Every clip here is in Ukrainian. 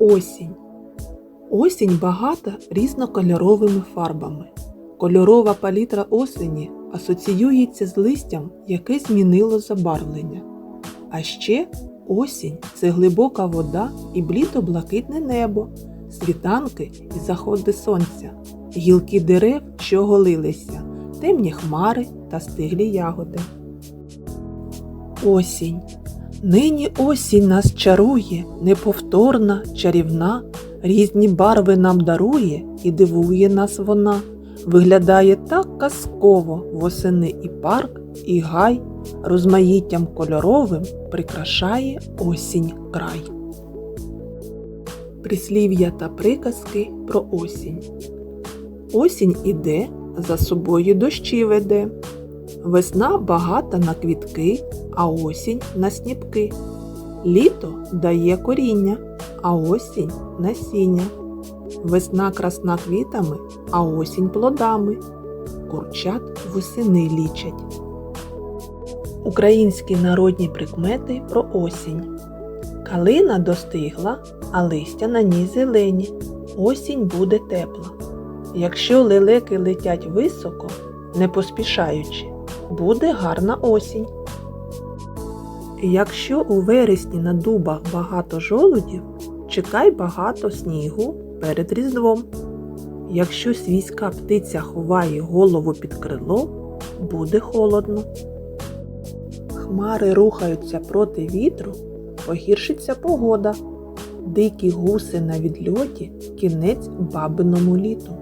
Осінь. Осінь багата різнокольоровими фарбами. Кольорова палітра осені асоціюється з листям, яке змінило забарвлення. А ще осінь це глибока вода і блідо-блакитне небо, світанки і заходи сонця, гілки дерев, що голилися, темні хмари та стиглі ягоди. Осінь. Нині осінь нас чарує, неповторна, чарівна, різні барви нам дарує і дивує нас вона. Виглядає так казково восени і парк, і гай, розмаїттям кольоровим прикрашає осінь край. Прислів'я та приказки про осінь. Осінь іде, за собою дощі веде. Весна багата на квітки, а осінь на сніпки. Літо дає коріння, а осінь насіння. Весна красна квітами, а осінь плодами. Курчат восени лічать. Українські народні прикмети про осінь. Калина достигла, а листя на ній зелені. Осінь буде тепла. Якщо лелеки летять високо, не поспішаючи, буде гарна осінь. Якщо у вересні на дубах багато жолудів, чекай багато снігу перед Різдвом. Якщо свійська птиця ховає голову під крило, буде холодно. Хмари рухаються проти вітру, погіршиться погода. Дикі гуси на відльоті кінець бабиному літу.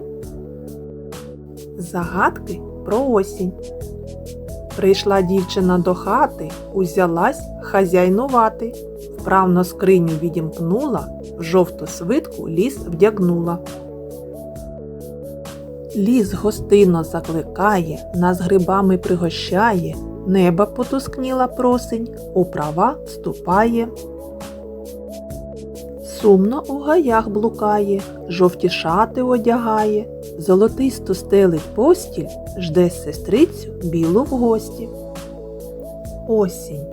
Загадки про осінь. Прийшла дівчина до хати, узялась хазяйнувати. Вправно скриню відімкнула, в жовту свитку ліс вдягнула. Ліс гостинно закликає, нас грибами пригощає, неба потускніла просень, у права вступає. Сумно у гаях блукає, жовті шати одягає, золотисто стелить постіль, жде сестрицю білу в гості. Осінь.